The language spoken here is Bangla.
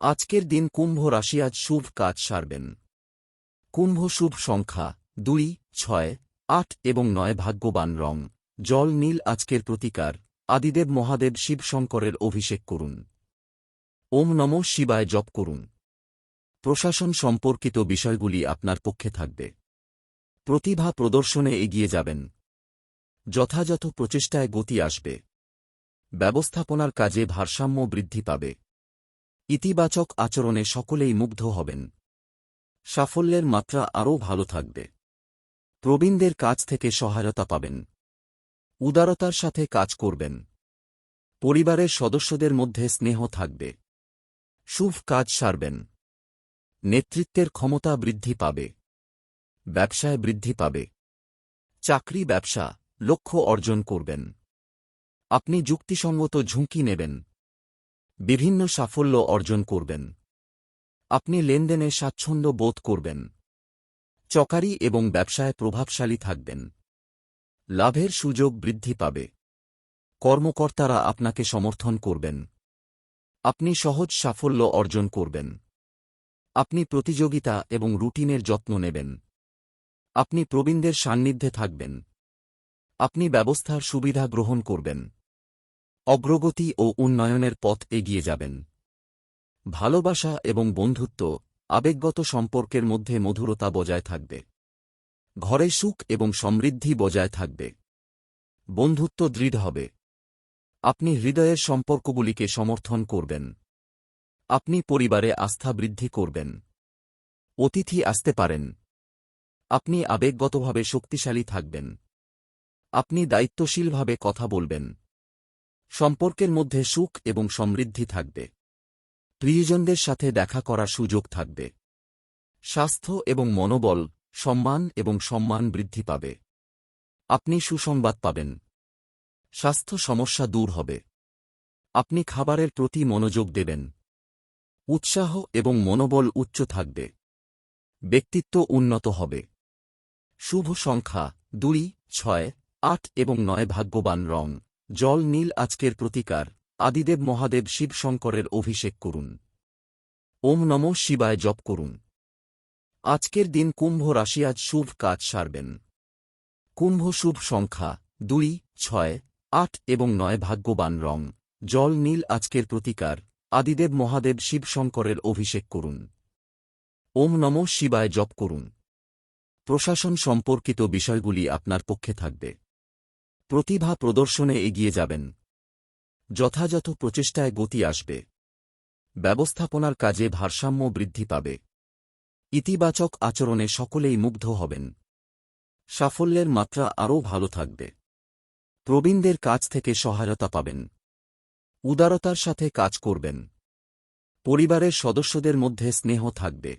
আজকের দিন কুম্ভ রাশি আজ শুভ কাজ সারবেন। কুম্ভ শুভ সংখ্যা দুই, ছয়, আট এবং নয় ভাগ্যবান রং। জল নীল আজকের প্রতিকার। আদিদেব মহাদেব শিব শঙ্করের অভিষেক করুন। ওম নম শিবায় জপ করুন। প্রশাসন সম্পর্কিত বিষয়গুলি আপনার পক্ষে থাকবে। প্রতিভা প্রদর্শনে এগিয়ে যাবেন। যথাযথ প্রচেষ্টায় গতি আসবে। ব্যবস্থাপনার কাজে ভারসাম্য বৃদ্ধি পাবে। ইতিবাচক আচরণে সকলেই মুগ্ধ হবেন। সাফল্যের মাত্রা আরও ভালো থাকবে। প্রবীণদের কাছ থেকে সহায়তা পাবেন। উদারতার সাথে কাজ করবেন। পরিবারের সদস্যদের মধ্যে স্নেহ থাকবে। শুভ কাজ সারবেন। নেতৃত্বের ক্ষমতা বৃদ্ধি পাবে। ব্যবসায় বৃদ্ধি পাবে। চাকরি, ব্যবসা, লক্ষ্য অর্জন করবেন। আপনি যুক্তিসঙ্গত ঝুঁকি নেবেন। বিভিন্ন সাফল্য অর্জন করবেন। আপনি লেনদেনে স্বাচ্ছন্দ্য বোধ করবেন। চকারি এবং ব্যবসায় প্রভাবশালী থাকবেন। লাভের সুযোগ বৃদ্ধি পাবে। কর্মকর্তারা আপনাকে সমর্থন করবেন। আপনি সহজ সাফল্য অর্জন করবেন। আপনি প্রতিযোগিতা এবং রুটিনের যত্ন নেবেন। আপনি প্রবীণদের সান্নিধ্যে থাকবেন। আপনি ব্যবস্থার সুবিধা গ্রহণ করবেন। অগ্রগতি ও উন্নয়নের পথ এগিয়ে যাবেন। ভালোবাসা এবং বন্ধুত্ব আবেগগত সম্পর্কের মধ্যে মধুরতা বজায় থাকবে। ঘরে সুখ এবং সমৃদ্ধি বজায় থাকবে। বন্ধুত্ব দৃঢ় হবে। আপনি হৃদয়ের সম্পর্কগুলিকে সমর্থন করবেন। আপনি পরিবারে আস্থা বৃদ্ধি করবেন। অতিথি আসতে পারেন। আপনি আবেগগতভাবে শক্তিশালী থাকবেন। আপনি দায়িত্বশীলভাবে কথা বলবেন। সম্পর্কের মধ্যে সুখ এবং সমৃদ্ধি থাকবে। প্রিয়জনদের সাথে দেখা করার সুযোগ থাকবে। স্বাস্থ্য এবং মনোবল, সম্মান এবং সম্মান বৃদ্ধি পাবে। আপনি সুসংবাদ পাবেন। স্বাস্থ্য সমস্যা দূর হবে। আপনি খাবারের প্রতি মনোযোগ দেবেন। উৎসাহ এবং মনোবল উচ্চ থাকবে। ব্যক্তিত্ব উন্নত হবে। শুভ সংখ্যা দুই, ছয়, আট এবং নয় ভাগ্যবান রং। জল নীল আজকের প্রতিকার। আদিদেব মহাদেব শিব শঙ্করের অভিষেক করুন। ওম নম শিবায় জপ করুন। আজকের দিন কুম্ভ রাশি আজ শুভ কাজ সারবেন। কুম্ভ শুভ সংখ্যা দুই, ছয়, আট এবং নয় ভাগ্যবান রং। জল নীল আজকের প্রতিকার। আদিদেব মহাদেব শিব শঙ্করের অভিষেক করুন। ওম নম শিবায় জপ করুন। প্রশাসন সম্পর্কিত বিষয়গুলি আপনার পক্ষে থাকবে। প্রতিভা প্রদর্শনে এগিয়ে যাবেন। যথাযথ প্রচেষ্টায় গতি আসবে। ব্যবস্থাপনার কাজে ভারসাম্য বৃদ্ধি পাবে। ইতিবাচক আচরণে সকলেই মুগ্ধ হবেন। সাফল্যের মাত্রা আরও ভালো থাকবে। প্রবীণদের কাছ থেকে সহায়তা পাবেন। উদারতার সাথে কাজ করবেন। পরিবারের সদস্যদের মধ্যে স্নেহ থাকবে।